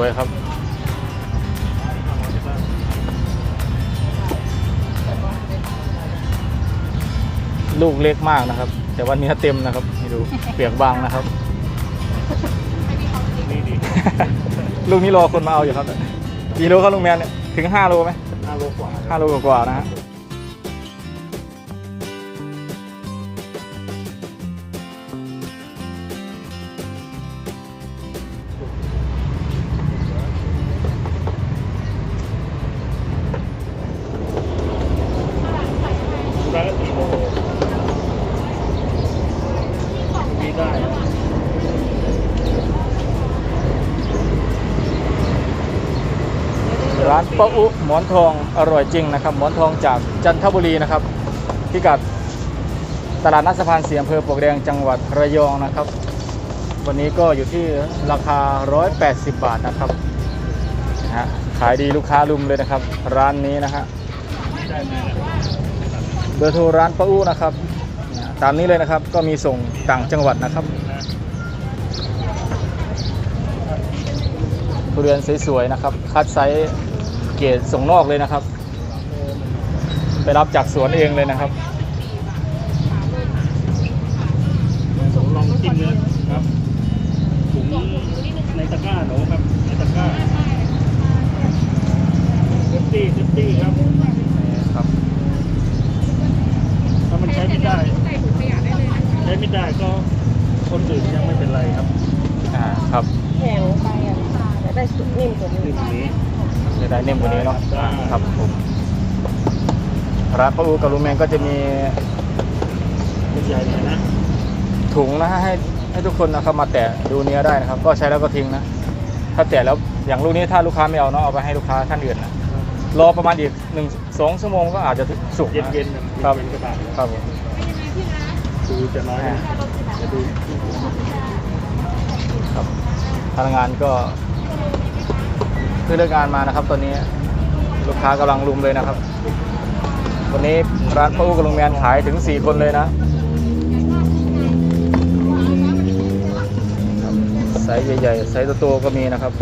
วยๆครับ ลูกเล็กมากนะครับ แต่ว่าเนื้อเต็มนะครับให้ดูเปียกบางนะครับนี่ดิลูกนี้รอคนมาเอาอยู่ครับกี่โลครับลุงแมนเนี่ยถึง5โลไหมห้าโลกว่า5โลกว่าๆนะฮะ ร้านป้าอุหมอนทองอร่อยจริงนะครับ หมอนทองจากจันทบุรีนะครับพิกัดตลาดนัดสะพานเสียมเภอปลวกแดงจังหวัดระยองนะครับ วันนี้ก็อยู่ที่ราคา 180 บาทนะครับนะฮะขายดีลูกค้าลุมเลยนะครับ ร้านนี้นะฮะเบอร์โทรร้านป้าอู้นะครับ ตามนี้เลยนะครับก็มีส่งต่างจังหวัดนะครับทุเรียนสวยๆนะครับ คัดไซส์ เกรดส่งนอกเลยนะครับ ไปรับจากสวนเองเลยนะครับผมลองจิ้มเนื้อครับถุงในตะกร้าหนูครับในตะกร้าเซฟตี้เซฟตี้ครับครับถ้ามันใช้ไม่ได้ใช้ไม่ได้ก็คนอื่นยังไม่เป็นไรครับอ่าครับแข็งไปอะจะได้สุดนิ่มกว่านี้คือตรงนี้ จะได้เนิ่มกว่านี้เนาะอ่าครับผมร้านป้าอูกับลุงแมนก็จะมีเป็นใหญ่เลยนะถุงนะฮะให้ให้ทุกคนนะครับมาแตะดูเนื้อได้นะครับ ก็ใช้แล้วก็ทิ้งนะ ถ้าแตะแล้วอย่างลูกนี้ถ้าลูกค้าไม่เอาเนาะเอาไปให้ลูกค้าท่านอื่นนะรอประมาณอีกหนึ่งสองชั่วโมงก็อาจจะสุกเย็นนะเย็นครับเย็นกระดาษครับผมดูจะน้อยนะจะดูครับพนักงานก็ พิ่งเลิกงานมานะครับตอนนี้ลูกค้ากำลังรุมเลยนะครับ วันนี้ร้านป้าอู้กับลุงแมนขายถึง 4 คนเลยนะไซส์ใหญ่ๆไซส์ตัวๆก็มีนะครับ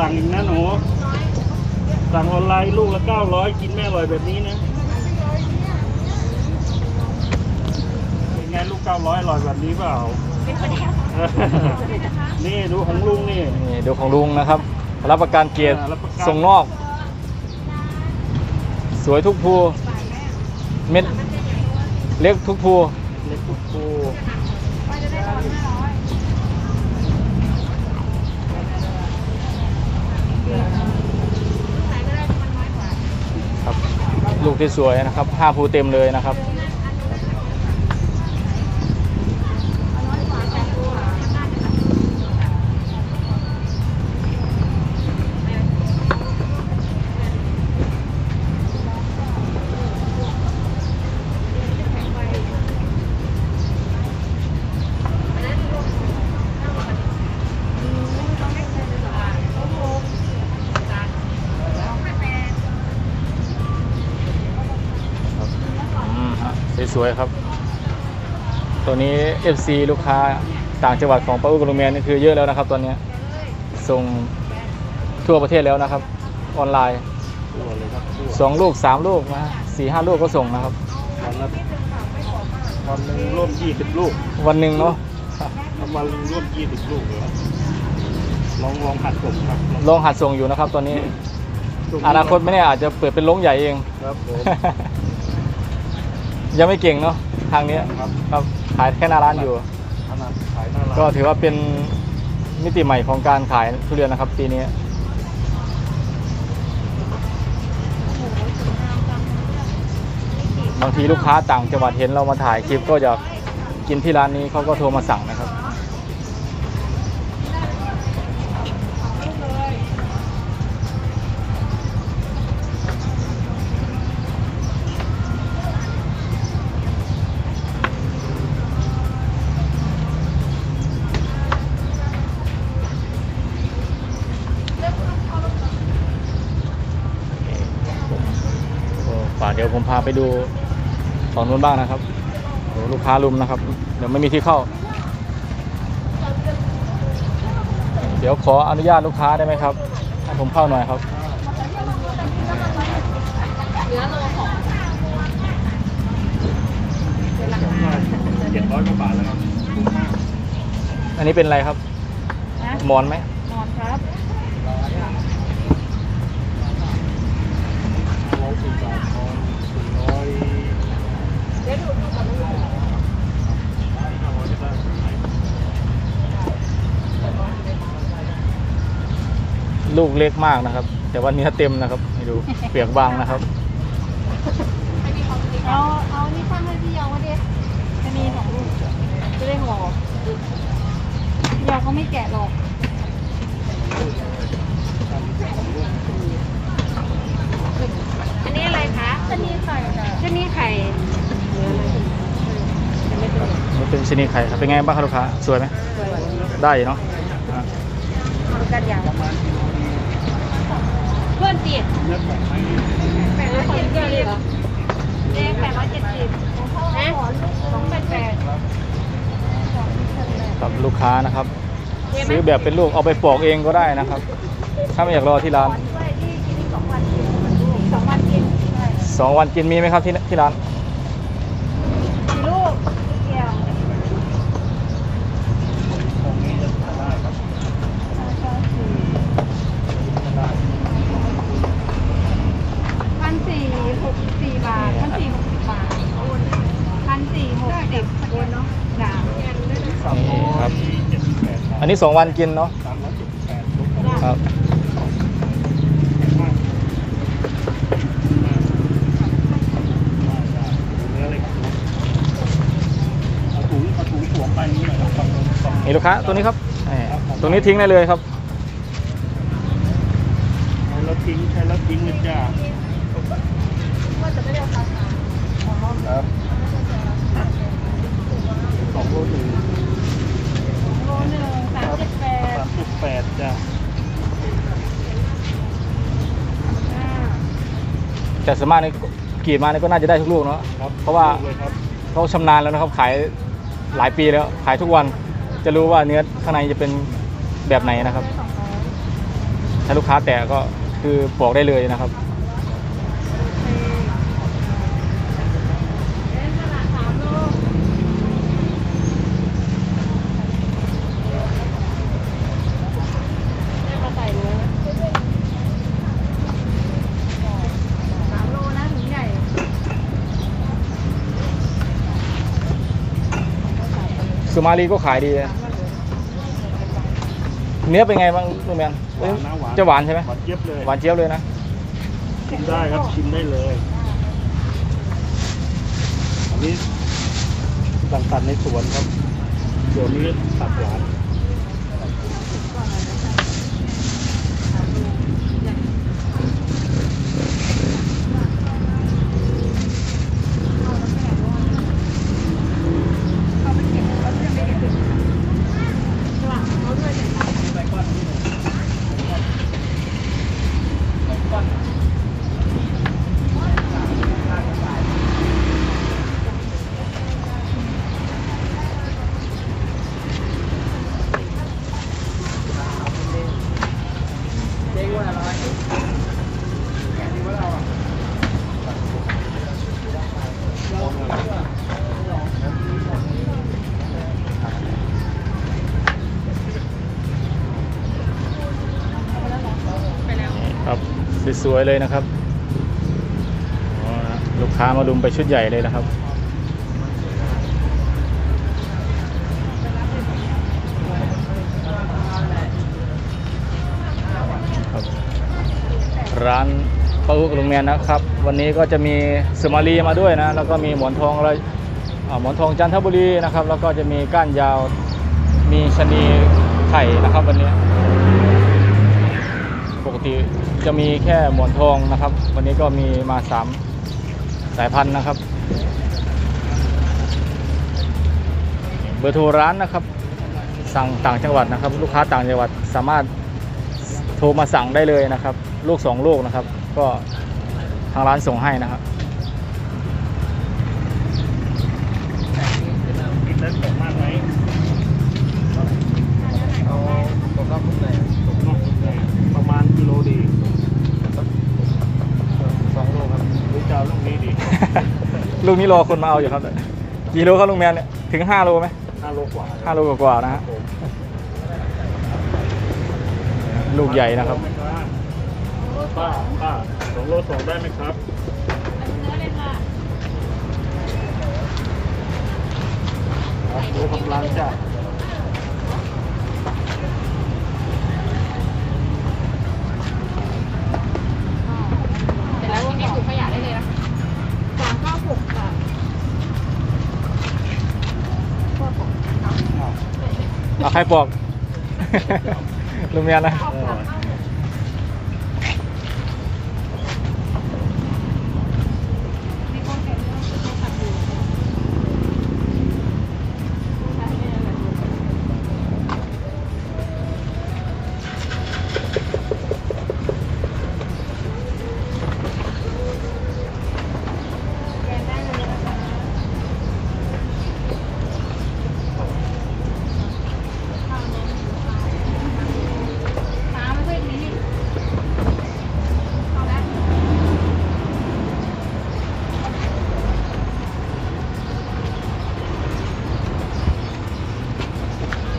สั่งอีกนะหนูสั่งออนไลน์ลูกละเก้าร้อยกินไม่อร่อยแบบนี้นะเป็นไงลูกเก้าร้อยอร่อยแบบนี้เปล่าเป็นประเดี๋ยวนี่ดูของลุงนี่นี่ดูของลุงนะครับ รับประกันเกียรติอ่ารับประกันส่งนอก สวยทุกภูเม็ดเล็กทุกภู ลูกที่สวยนะครับห้าภูเต็มเลยนะครับ สวยๆครับ ตัวนี้ FC ลูกค้าต่างจังหวัดของป้าอุ้กับลุงแมนนี่คือเยอะแล้วนะครับตอนนี้ส่งทั่วประเทศแล้วนะครับ ออนไลน์ตัวเลยครับตัวสองลูกสามลูกนะสี่ห้าลูกก็ส่งนะครับ วันละวันหนึ่งร่วมยี่สิบลูกวันหนึ่งเนาะวันหนึ่งร่วมยี่สิบลูกเลยครับลองลองหัดผมครับลองหัดส่งอยู่นะครับตอนนี้ อนาคตไม่แน่อาจจะเปิดเป็นลงใหญ่เอง ครับผม ยังไม่เก่งเนาะทางเนี้ยครับ ครับขายแค่หน้าร้านอยู่ ขนาดขายหน้าร้านก็ถือว่าเป็นมิติใหม่ของการขายทุเรียนนะครับ ปีนี้บางทีลูกค้าต่างจังหวัดเห็นเรามาถ่ายคลิปก็อยากกินที่ร้านนี้เขาก็โทรมาสั่งนะครับ ดี๋ยวผมพาไปดูฝั่งนู้นบ้างนะครับโอ้ลูกค้าลุมนะครับ เดี๋ยวไม่มีที่เข้า เดี๋ยวขออนุญาตลูกค้าได้ไหมครับให้ผมเข้าหน่อยครับเจ็ดร้อยกว่าบาทแล้วครับ อันนี้เป็นอะไรครับนะหมอนไหมนอนครับ ลูกเล็กมากนะครับ แต่ว่าเนื้อเต็มนะครับให้ดูเปลือกบางนะครับเอาเอานี่ช่างให้พี่ยองมาดิจะมีสองลูกจะได้ห่อพี่ยองเขาไม่แกะหรอกอันนี้อะไรคะชะนีไข่ชะนีไข่เนื้ออะไรจะไม่เป็นนี่เป็นชนิดไข่ครับเป็นไงบ้างครับลูกค้าสวยไหมสวยได้อยู่เนาะอะกันอย่าง เพื่อนตีเนื้อแข็งไหมแปดร้อยเจ็ดสิบเองแปดร้อยเจ็ดสิบนะสองแปดแปดกับลูกค้านะครับ ซื้อแบบเป็นลูกเอาไปปอกเองก็ได้นะครับ ถ้าไม่อยากรอที่ร้านด้วยที่กินสองวันกินสองวันกินใช่สองวันกินมีไหมครับที่ที่ร้าน กี่ลูกเกี่ยว ของนี้จะได้ครับได้ พันสี่หกสิบสี่บาทพันสี่หกสิบบาทพันสี่หกสิบโอนเนาะจ้า นี่ครับ เจ็ดสิบแปดบาท อั นนี้สองวันกินเนาะสามร้อยเจ็ดสิบแปดลูกครับมากเนื้อเล็กเอาถุงเอาถุงสวมไปนี่หน่อยครับสองสองนี่ลูกค้าตัวนี้ครับนี่ตรงนี้ทิ้งได้เลยครับ ใช้แล้วทิ้ง ใช้แล้วทิ้งเลยจ้าว่า แต่สวนมากนี่กรีดมานี่ก็น่าจะได้ทุกลูกเนาะ ครับเพราะว่าเลยครับเขาชำนาญแล้วนะครับขายหลายปีแล้วขายทุกวันจะรู้ว่าเนื้อข้างในจะเป็นแบบไหนนะครับสองร้อยถ้าลูกค้าแตะก็คือปอกได้เลยนะครับ สุมาลีก็ขายดีนะเนื้อเป็นไงบ้างลุงแมนเอ้ยหวานนะหวานจะหวานใช่ไหมหวานเจี๊ยบเลยหวานเจี๊ยบเลยนะชิมได้ครับชิมได้เลยอันนี้สั่งตัดในสวนครับเดี๋ยวนี้ตัดหวาน สวยๆเลยนะครับลูกค้ามาลุมไปชุดใหญ่เลยนะครับร้านป้าอุกลุงแมีนนะครับ วันนี้ก็จะมีสมารีมาด้วยนะ แล้วก็มีหมอนทองอะไรหมอนทองจันทบุรีนะครับ แล้วก็จะมีก้านยาว มีชนีไข่นะครับวันนี้ จะมีแค่หมอนทองนะครับ วันนี้ก็มีมาสามสายพันธุ์นะครับ เบอร์โทรร้านนะครับ สั่งต่างจังหวัดนะครับ ลูกค้าต่างจังหวัดสามารถโทรมาสั่งได้เลยนะครับ ลูกสองลูกนะครับ ก็ทางร้านส่งให้นะครับ ลูกนี้รอคนมาเอาอยู่ครับกี่โลครับลุงแมนเนี่ยถึง 5 โลไหมห้าโลกว่า5โลกว่าๆนะฮะลูกใหญ่นะครับ ป้าป้าสองโลสองได้ไหมครับเนื้อเลยค่ะโลกำลังจ้ะ เอาใครบอก ลุงเมียนะ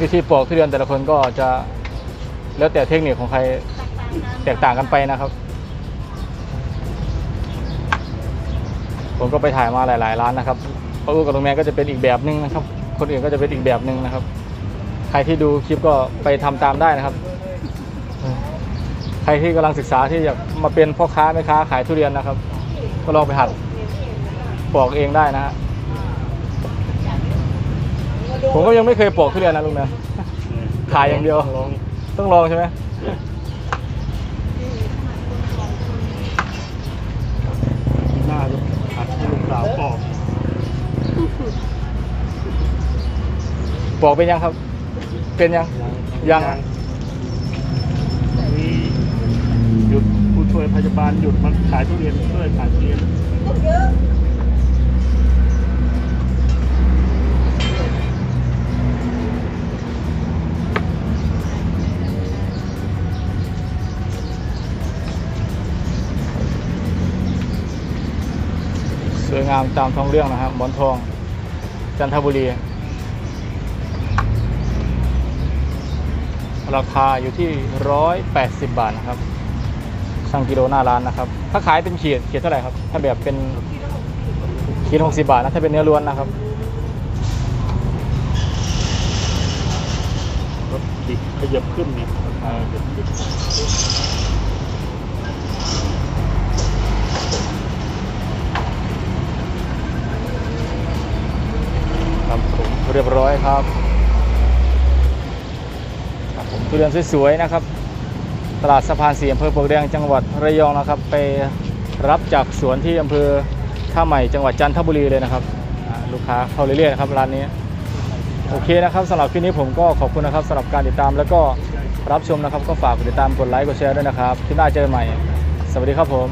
วิธีปอกทุเรียนแต่ละคนก็จะแล้วแต่เทคนิคของใครแตกต่างกันไปนะครับ ผมก็ไปถ่ายมาหลาย ๆ ร้านนะครับป้าอู้กับลุงแมนก็จะเป็นอีกแบบหนึงนะครับ คนอื่นก็จะเป็นอีกแบบหนึ่งนะครับ ใครที่ดูคลิปก็ไปทำตามได้นะครับ ใครที่กำลังศึกษาที่อยากมาเป็นพ่อค้าแม่ค้าขายทุเรียนนะครับ ก็ลองไปหัดปอกเองได้นะฮะ ผมก็ยังไม่เคยปอกทุเรียนนะลุงนะขายอย่างเดียว ลองต้องลองใช่ไหมหน้าจะหัดให้ลูกสาวปอกปอกเป็นยังครับ เป็นยัง ยังมีหยุดผู้ช่วยพยาบาลหยุดมาขายทุเรียนช่วยขายทุเรียน สวยงามตามท้องเรื่องนะครับหมอนทอง จันทบุรี ราคาอยู่ที่ 180 บาทนะครับสั่งกิโลหน้าร้านนะครับ ถ้าขายเป็นขีดขีดเท่าไหร่ครับ ถ้าแบบเป็นขีด60 บาทนะ ถ้าเป็นเนื้อล้วนนะครับรถดิขยับขึ้นเนี่ย เรียบร้อยครับครับผมทุเรียนสวยๆนะครับ ตลาดสะพานสีอำเภอปลวกแดงจังหวัดระยองนะครับ ไปรับจากสวนที่อำเภอท่าใหม่จังหวัดจันทบุรีเลยนะครับลูกค้าเข้าเรื่อยๆนะครับร้านนี้โอเคนะครับสำหรับคลิปนี้ผมก็ขอบคุณนะครับสำหรับการติดตามแล้วก็รับชมนะครับ ก็ฝากกดติดตามกดไลค์กดแชร์ด้วยนะครับคลิปหน้าเจอใหม่ สวัสดีครับผม